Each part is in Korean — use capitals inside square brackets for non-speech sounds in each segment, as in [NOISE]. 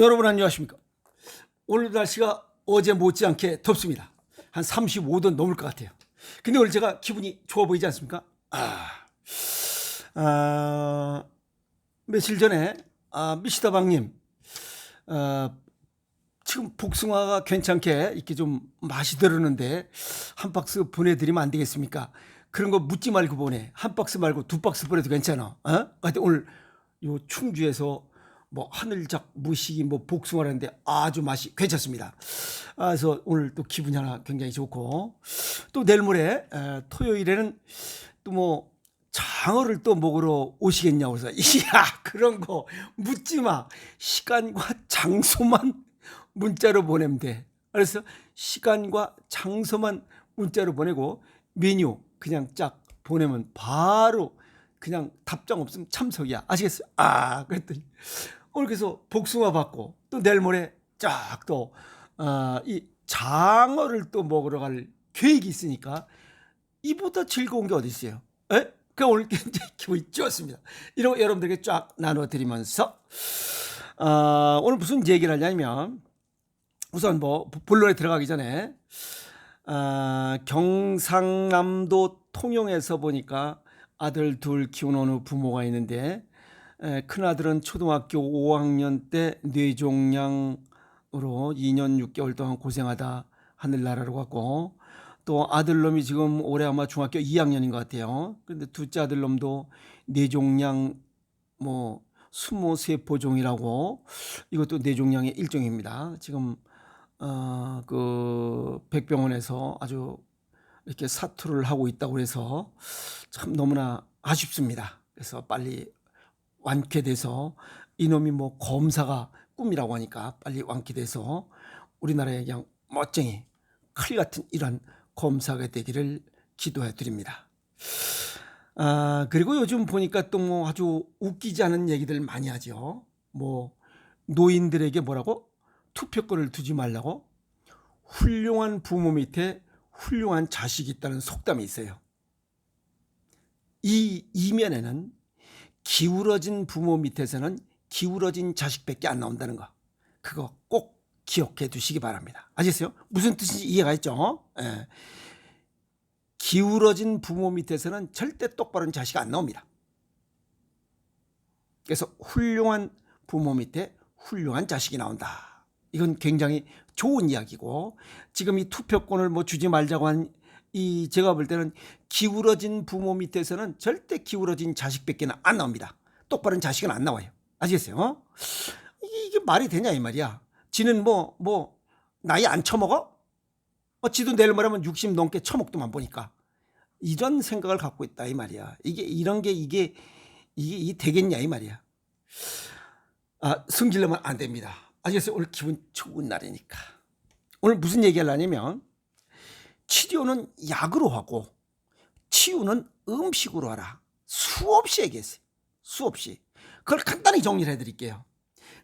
여러분 안녕하십니까? 오늘 날씨가 어제 못지않게 덥습니다. 한 35도 넘을 것 같아요. 근데 오늘 제가 기분이 좋아 보이지 않습니까? 아, 아 며칠 전에 아, 미시다방님 아, 지금 복숭아가 괜찮게 이렇게 좀 맛이 들었는데 한 박스 보내드리면 안 되겠습니까? 그런 거 묻지 말고 보내. 한 박스 말고 두 박스 보내도 괜찮아. 어? 하여튼 오늘 요 충주에서 뭐 하늘작 무식이 뭐 복숭아라는데 아주 맛이 괜찮습니다. 아, 그래서 오늘 또 기분이 하나 굉장히 좋고 또 내일 모레 에, 토요일에는 또 뭐 장어를 또 먹으러 오시겠냐고 그래서 [LAUGHS] 이야 그런 거 묻지 마 시간과 장소만 문자로 보내면 돼. 그래서 시간과 장소만 문자로 보내고 메뉴 그냥 쫙 보내면 바로 그냥 답장 없으면 참석이야. 아시겠어요? 아, 그랬더니 오늘 그래서 복숭아 받고 또 내일 모레 쫙또 어, 이 장어를 또 먹으러 갈 계획이 있으니까 이보다 즐거운 게 어디 있어요? 에? 그 오늘 [LAUGHS] 굉장히 기분이 좋습니다. 거 여러분들에게 쫙 나눠드리면서 어, 오늘 무슨 얘기를 하냐면 우선 뭐 본론에 들어가기 전에 아, 경상남도 통영에서 보니까 아들 둘 키우는 부모가 있는데 에, 큰아들은 초등학교 5학년 때 뇌종양으로 2년 6개월 동안 고생하다 하늘나라로 갔고 또 아들놈이 지금 올해 아마 중학교 2학년인 것 같아요. 근데 둘째 아들놈도 뇌종양 뭐 수모세포종이라고 이것도 뇌종양의 일종입니다. 지금 어, 그 백병원에서 아주 이렇게 사투를 하고 있다고 해서 참 너무나 아쉽습니다. 그래서 빨리 완쾌돼서 이놈이 뭐 검사가 꿈이라고 하니까 빨리 완쾌돼서 우리나라의 그냥 멋쟁이 칼 같은 이런 검사가 되기를 기도해 드립니다. 아, 그리고 요즘 보니까 또 뭐 아주 웃기지 않은 얘기들 많이 하죠. 뭐 노인들에게 뭐라고 투표권을 두지 말라고 훌륭한 부모 밑에 훌륭한 자식이 있다는 속담이 있어요. 이 이면에는 기울어진 부모 밑에서는 기울어진 자식밖에 안 나온다는 거. 그거 꼭 기억해 두시기 바랍니다. 아시겠어요? 무슨 뜻인지 이해가 있죠? 예. 기울어진 부모 밑에서는 절대 똑바른 자식 안 나옵니다. 그래서 훌륭한 부모 밑에 훌륭한 자식이 나온다. 이건 굉장히 좋은 이야기고 지금 이 투표권을 뭐 주지 말자고 한 이 제가 볼 때는 기울어진 부모 밑에서는 절대 기울어진 자식밖에 안 나옵니다. 똑바른 자식은 안 나와요. 아시겠어요? 어? 이게, 말이 되냐 이 말이야. 지는 뭐뭐 나이 안 처먹어? 어, 지도 내일 모레면 60 넘게 처먹더만 보니까 이런 생각을 갖고 있다 이 말이야. 이게 이런 게 이게 이게, 이게 되겠냐 이 말이야. 아, 승질내면 안 됩니다. 아시겠어요? 오늘 기분 좋은 날이니까. 오늘 무슨 얘기 하려냐면 치료는 약으로 하고 치유는 음식으로 하라. 수없이 얘기했어요. 수없이. 그걸 간단히 정리를 해드릴게요.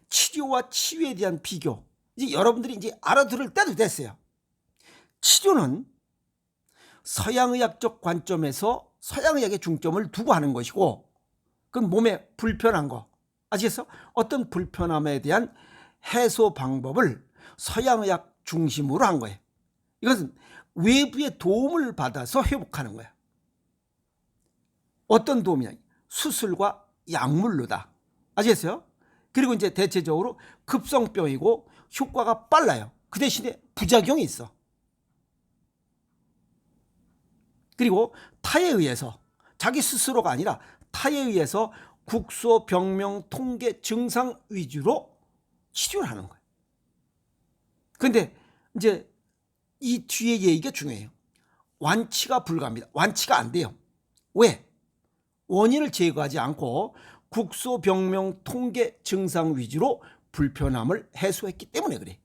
치료와 치유에 대한 비교. 이제 여러분들이 이제 알아들을 때도 됐어요. 치료는 서양의학적 관점에서 서양의학의 중점을 두고 하는 것이고, 그건 몸에 불편한 거. 아시겠어? 어떤 불편함에 대한 해소 방법을 서양의학 중심으로 한 거예요. 이것은 외부의 도움을 받아서 회복하는 거야. 어떤 도움이냐? 수술과 약물로다. 아시겠어요? 그리고 이제 대체적으로 급성병이고 효과가 빨라요. 그 대신에 부작용이 있어. 그리고 타에 의해서 자기 스스로가 아니라 타에 의해서 국소 병명 통계 증상 위주로 치료를 하는 거예요. 근데 이제 이 뒤에 얘기가 중요해요. 완치가 불가합니다. 완치가 안 돼요. 왜? 원인을 제거하지 않고 국소 병명 통계 증상 위주로 불편함을 해소했기 때문에 그래.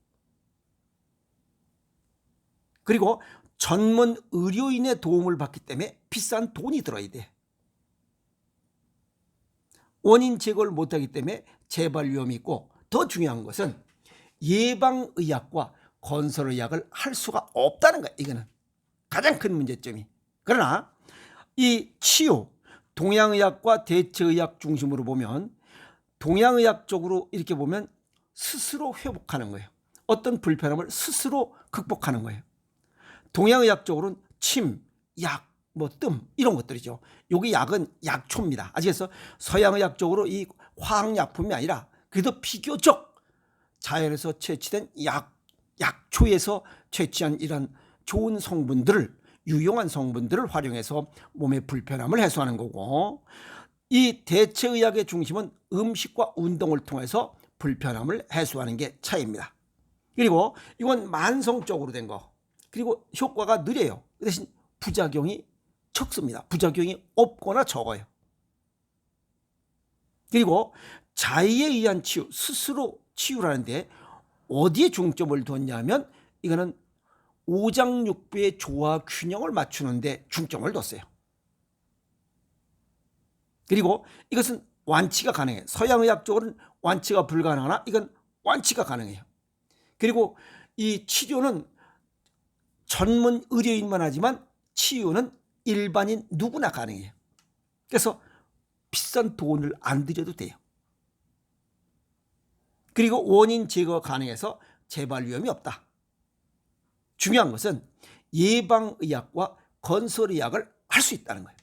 그리고 전문 의료인의 도움을 받기 때문에 비싼 돈이 들어야 돼. 원인 제거를 못하기 때문에 재발 위험이 있고 더 중요한 것은 예방의학과 건설의학을 할 수가 없다는 거야. 이거는 가장 큰 문제점이. 그러나 이 치유, 동양의학과 대체의학 중심으로 보면 동양의학 쪽으로 이렇게 보면 스스로 회복하는 거예요. 어떤 불편함을 스스로 극복하는 거예요. 동양의학적으로는 침, 약, 뭐 뜸 이런 것들이죠. 여기 약은 약초입니다. 아시겠어? 서양의학적으로 이 화학약품이 아니라 그래도 비교적 자연에서 채취된 약, 약초에서 채취한 이런 좋은 성분들을 유용한 성분들을 활용해서 몸의 불편함을 해소하는 거고 이 대체 의학의 중심은 음식과 운동을 통해서 불편함을 해소하는 게 차이입니다. 그리고 이건 만성적으로 된 거. 그리고 효과가 느려요. 그 대신 부작용이 적습니다. 부작용이 없거나 적어요. 그리고 자의에 의한 치유, 스스로 치유라는데 어디에 중점을 뒀냐면 이거는 오장육부의 조화 균형을 맞추는데 중점을 뒀어요. 그리고 이것은 완치가 가능해요. 서양의학적으로는 완치가 불가능하나 이건 완치가 가능해요. 그리고 이 치료는 전문 의료인만 하지만 치유는 일반인 누구나 가능해요. 그래서 비싼 돈을 안 들여도 돼요. 그리고 원인 제거가 가능해서 재발 위험이 없다. 중요한 것은 예방의학과 건설의학을 할 수 있다는 거예요.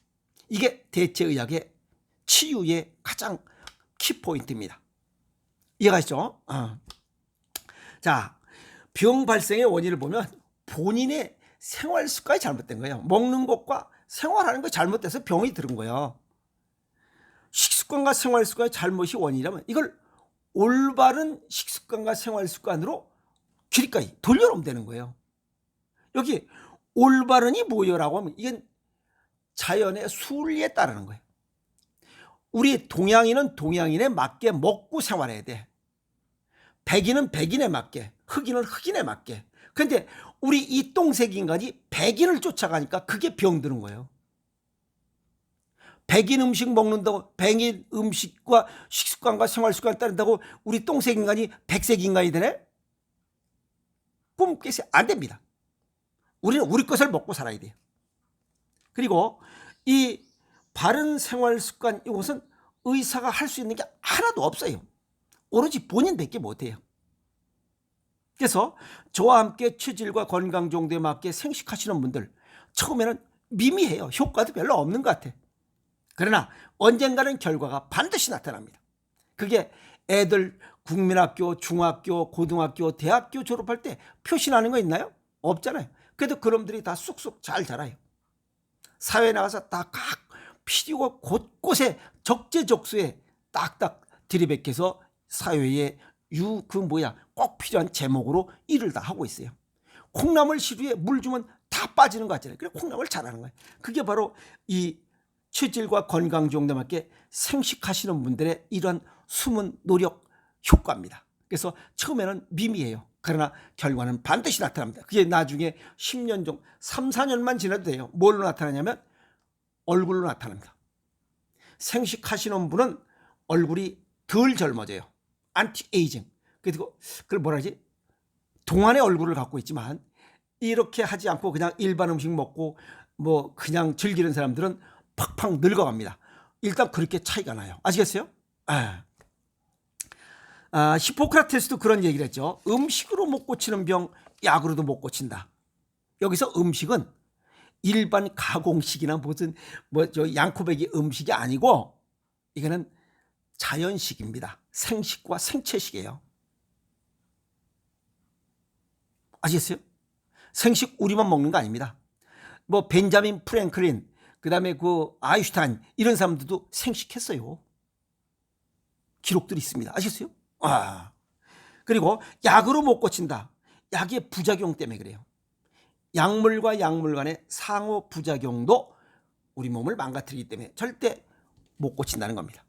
이게 대체의학의 치유의 가장 키포인트입니다. 이해가시죠? 어. 자, 병 발생의 원인을 보면 본인의 생활 습관이 잘못된 거예요. 먹는 것과 생활하는 거 잘못돼서 병이 들은 거예요. 식습관과 생활 습관의 잘못이 원인이라면 이걸 올바른 식습관과 생활 습관으로 길까지 돌려놓으면 되는 거예요. 여기 올바른이 뭐요라고 하면 이건 자연의 순리에 따르는 거예요. 우리 동양인은 동양인에 맞게 먹고 생활해야 돼. 백인은 백인에 맞게, 흑인은 흑인에 맞게. 근데 우리 이 똥색 인간이 백인을 쫓아가니까 그게 병드는 거예요. 백인 음식 먹는다고 백인 음식과 식습관과 생활 습관 따른다고 우리 똥색 인간이 백색 인간이 되네? 꿈 깨서 안 됩니다. 우리는 우리 것을 먹고 살아야 돼요. 그리고 이 바른 생활 습관 이것은 의사가 할 수 있는 게 하나도 없어요. 오로지 본인밖에 못해요. 그래서 저와 함께 체질과 건강 정도에 맞게 생식하시는 분들 처음에는 미미해요. 효과도 별로 없는 것 같아. 그러나 언젠가는 결과가 반드시 나타납니다. 그게 애들 국민학교, 중학교, 고등학교, 대학교 졸업할 때 표시나는 거 있나요? 없잖아요. 그래도 그놈들이 다 쑥쑥 잘 자라요. 사회에 나가서 다 각 필요가 곳곳에 적재적소에 딱딱 들이백해서 사회에 유 그 뭐야 꼭 필요한 제목으로 일을 다 하고 있어요. 콩나물 시루에 물 주면 다 빠지는 거 같잖아요. 그래 콩나물 잘하는 거예요. 그게 바로 이 체질과 건강 정도에 맞게 생식하시는 분들의 이런 숨은 노력 효과입니다. 그래서 처음에는 미미해요. 그러나 결과는 반드시 나타납니다. 그게 나중에 10년 정도, 3, 4년만 지나도 돼요. 뭘로 나타나냐면 얼굴로 나타납니다. 생식하시는 분은 얼굴이 덜 젊어져요. 안티 에이징. 그리고 그걸 뭐라 하지? 동안의 얼굴을 갖고 있지만 이렇게 하지 않고 그냥 일반 음식 먹고 뭐 그냥 즐기는 사람들은 팍팍 늙어갑니다. 일단 그렇게 차이가 나요. 아시겠어요? 아. 아, 히포크라테스도 그런 얘기를 했죠. 음식으로 못 고치는 병, 약으로도 못 고친다. 여기서 음식은 일반 가공식이나 무슨 뭐 저 양코배기 음식이 아니고 이거는 자연식입니다. 생식과 생체식이에요. 아시겠어요? 생식 우리만 먹는 거 아닙니다. 뭐 벤자민 프랭클린, 그다음에 그 아인슈타인 이런 사람들도 생식했어요. 기록들이 있습니다. 아시겠어요? 아. 그리고 약으로 못 고친다. 약의 부작용 때문에 그래요. 약물과 약물 간의 상호 부작용도 우리 몸을 망가뜨리기 때문에 절대 못 고친다는 겁니다.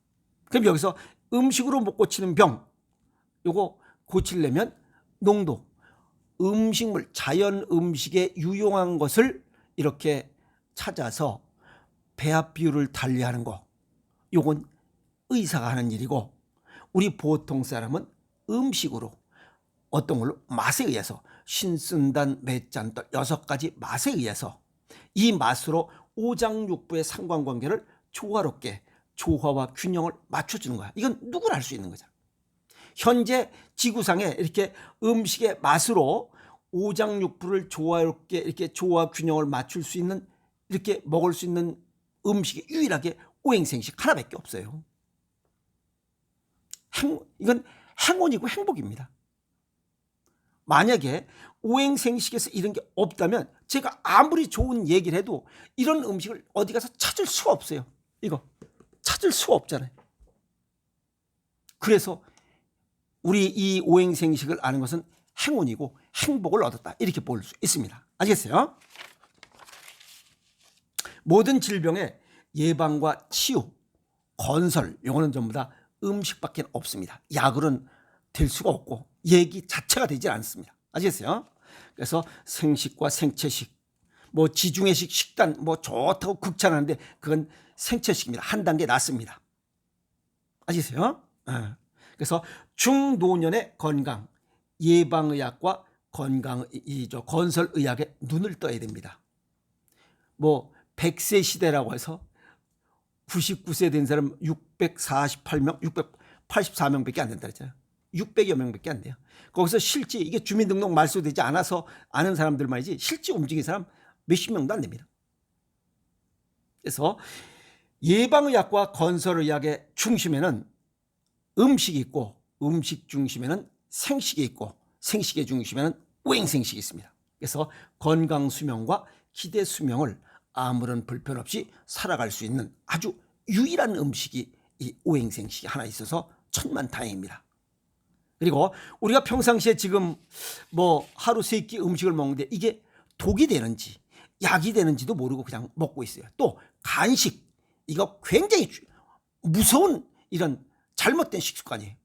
그럼 여기서 음식으로 못 고치는 병, 요거 고치려면 농도, 음식물, 자연 음식에 유용한 것을 이렇게 찾아서 배합 비율을 달리하는 거, 요건 의사가 하는 일이고, 우리 보통 사람은 음식으로 어떤 걸로 맛에 의해서 신순단, 매짠떨 여섯 가지 맛에 의해서 이 맛으로 오장육부의 상관관계를 조화롭게 조화와 균형을 맞춰주는 거야. 이건 누구나 할 수 있는 거잖아. 현재 지구상에 이렇게 음식의 맛으로 오장육부를 조화롭게 이렇게 조화 균형을 맞출 수 있는 이렇게 먹을 수 있는 음식이 유일하게 오행생식 하나밖에 없어요. 행, 이건 행운이고 행복입니다. 만약에 오행생식에서 이런 게 없다면 제가 아무리 좋은 얘기를 해도 이런 음식을 어디 가서 찾을 수가 없어요. 이거 찾을 수가 없잖아요. 그래서 우리 이 오행생식을 아는 것은 행운이고 행복을 얻었다. 이렇게 볼 수 있습니다. 아시겠어요? 모든 질병의 예방과 치유, 건설, 요거는 전부 다 음식밖에 없습니다. 약으로는 될 수가 없고 얘기 자체가 되지 않습니다. 아시겠어요? 그래서 생식과 생체식, 뭐 지중해식 식단 뭐 좋다고 극찬하는데 그건 생체식입니다. 한 단계 낮습니다. 아시겠어요? 예. 그래서 중노년의 건강, 예방의학과 건강 이저 건설의학에 눈을 떠야 됩니다. 뭐 100세 시대라고 해서 99세 된 사람 648명, 684명밖에 안 된다 그랬잖아요. 600여 명밖에 안 돼요. 거기서 실제 이게 주민등록 말소되지 않아서 아는 사람들만이지 실제 움직인 사람 몇십 명도 안 됩니다. 그래서 예방의학과 건설의학의 중심에는 음식이 있고 음식 중심에는 생식이 있고 생식의 중심에는 오행생식이 있습니다. 그래서 건강 수명과 기대 수명을 아무런 불편 없이 살아갈 수 있는 아주 유일한 음식이 이 오행생식이 하나 있어서 천만 다행입니다. 그리고 우리가 평상시에 지금 뭐 하루 세 끼 음식을 먹는데 이게 독이 되는지 약이 되는지도 모르고 그냥 먹고 있어요. 또 간식 이거 굉장히 주- 무서운 이런 잘못된 식습관이에요.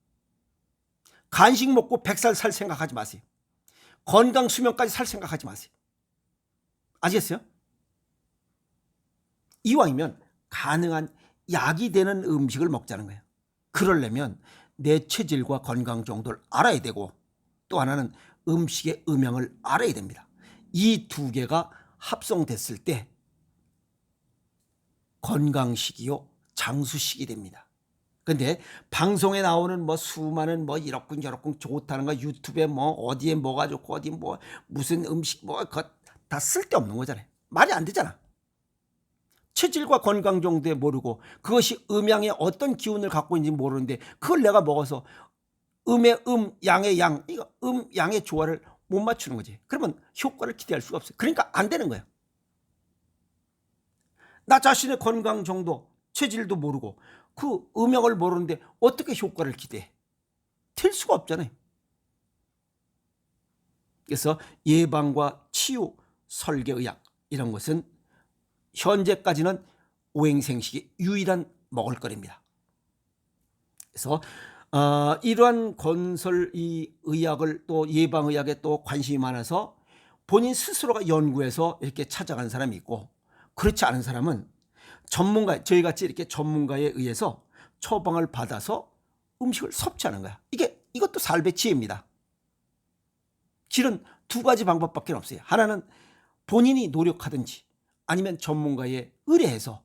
간식 먹고 100살 살 생각하지 마세요. 건강 수명까지 살 생각하지 마세요. 아시겠어요? 이왕이면 가능한 약이 되는 음식을 먹자는 거예요. 그러려면 내 체질과 건강 정도를 알아야 되고 또 하나는 음식의 음영을 알아야 됩니다. 이 두 개가 합성됐을 때 건강식이요 장수식이 됩니다. 근데 방송에 나오는 뭐 수많은 뭐 이렇군 저렇군 좋다는 거 유튜브에 뭐 어디에 뭐가 좋고 어디 뭐 무슨 음식 뭐다 쓸데없는 거잖아요. 말이 안 되잖아. 체질과 건강 정도에 모르고 그것이 음양의 어떤 기운을 갖고 있는지 모르는데 그걸 내가 먹어서 음의 음, 양의 양, 이거 음, 양의 조화를 못 맞추는 거지. 그러면 효과를 기대할 수가 없어요. 그러니까 안 되는 거예요. 나 자신의 건강 정도, 체질도 모르고 그 음역을 모르는데 어떻게 효과를 기대해? 될 수가 없잖아요. 그래서 예방과 치유, 설계의학 이런 것은 현재까지는 오행생식이 유일한 먹을거리입니다. 그래서 어, 이러한 건설 이 의학을 또 예방의학에 또 관심이 많아서 본인 스스로가 연구해서 이렇게 찾아간 사람이 있고 그렇지 않은 사람은 전문가 저희 같이 이렇게 전문가에 의해서 처방을 받아서 음식을 섭취하는 거야. 이게 이것도 삶의 지혜입니다. 실은 두 가지 방법밖에 없어요. 하나는 본인이 노력하든지 아니면 전문가에 의뢰해서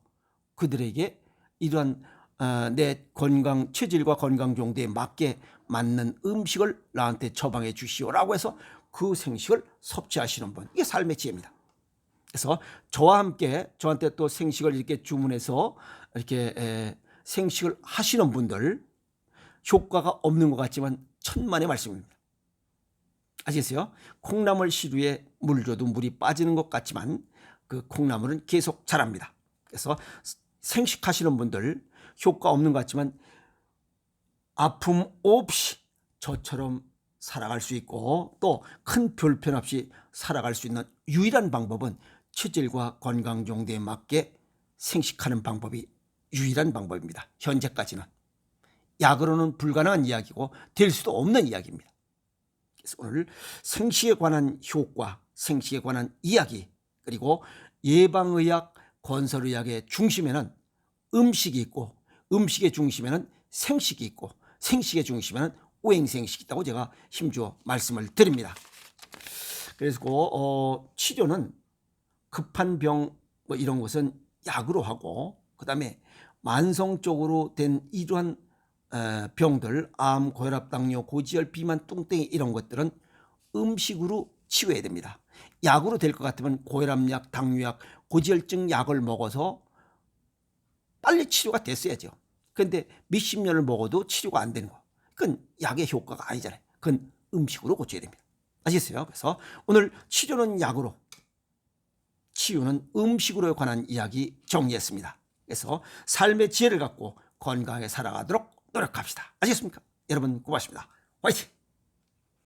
그들에게 이러한 어, 내 건강 체질과 건강 정도에 맞게 맞는 음식을 나한테 처방해 주시오라고 해서 그 생식을 섭취하시는 분 이게 삶의 지혜입니다. 그래서 저와 함께 저한테 또 생식을 이렇게 주문해서 이렇게 에, 생식을 하시는 분들 효과가 없는 것 같지만 천만의 말씀입니다. 아시겠어요? 콩나물 시루에 물 줘도 물이 빠지는 것 같지만 그 콩나물은 계속 자랍니다. 그래서 생식하시는 분들 효과 없는 것 같지만 아픔 없이 저처럼 살아갈 수 있고 또 큰 불편 없이 살아갈 수 있는 유일한 방법은 체질과 건강 정도에 맞게 생식하는 방법이 유일한 방법입니다. 현재까지는 약으로는 불가능한 이야기고 될 수도 없는 이야기입니다. 그래서 오늘 생식에 관한 효과, 생식에 관한 이야기, 그리고 예방의학, 건설의학의 중심에는 음식이 있고, 음식의 중심에는 생식이 있고, 생식의 중심에는 오행생식이 있다고 제가 힘주어 말씀을 드립니다. 그래서 어, 치료는 급한 병 뭐 이런 것은 약으로 하고, 그 다음에 만성적으로 된 이러한 에, 병들, 암, 고혈압, 당뇨, 고지혈, 비만, 뚱땡이 이런 것들은 음식으로 치료해야 됩니다. 약으로 될 것 같으면 고혈압약, 당뇨약, 고지혈증 약을 먹어서 빨리 치료가 됐어야죠. 근데 몇십 년을 먹어도 치료가 안 되는 거. 그건 약의 효과가 아니잖아요. 그건 음식으로 고쳐야 됩니다. 아시겠어요? 그래서 오늘 치료는 약으로, 치유는 음식으로에 관한 이야기 정리했습니다. 그래서 삶의 지혜를 갖고 건강하게 살아가도록 노력합시다. 아시겠습니까? 여러분 고맙습니다. 화이팅!